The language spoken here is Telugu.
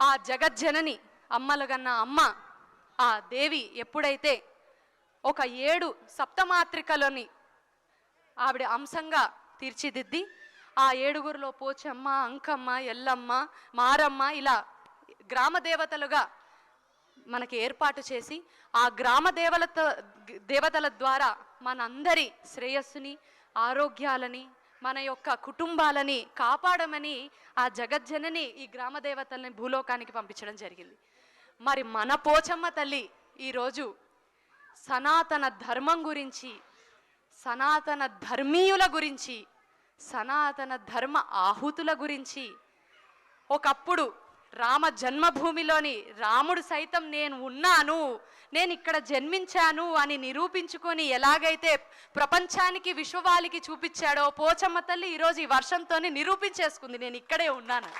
ఆ జగజ్జనని అమ్మలగన్న అమ్మ ఆ దేవి ఎప్పుడైతే ఒక ఏడు సప్తమాత్రికలోని ఆవిడ అంశంగా తీర్చిదిద్ది ఆ ఏడుగురిలో పోచమ్మ అంకమ్మ ఎల్లమ్మ మారమ్మ ఇలా గ్రామ దేవతలుగా మనకి ఏర్పాటు చేసి ఆ గ్రామ దేవలత దేవతల ద్వారా మనందరి శ్రేయస్సుని ఆరోగ్యాలని మన యొక్క కుటుంబాలని కాపాడమని ఆ జగజ్జనని ఈ గ్రామ దేవతల్ని భూలోకానికి పంపించడం జరిగింది. మరి మన పోచమ్మ తల్లి ఈరోజు సనాతన ధర్మం గురించి సనాతన ధర్మీయుల గురించి సనాతన ధర్మ ఆహుతుల గురించి ఒకప్పుడు రామ జన్మభూమిలోని రాముడు సైతం నేను ఉన్నాను నేను ఇక్కడ జన్మించాను అని నిరూపించుకొని ఎలాగైతే ప్రపంచానికి విశ్వవాళికి చూపించాడో పోచమ్మ తల్లి ఈరోజు ఈ వర్షంతోనే నిరూపించేసుకుంది నేను ఇక్కడే ఉన్నాను.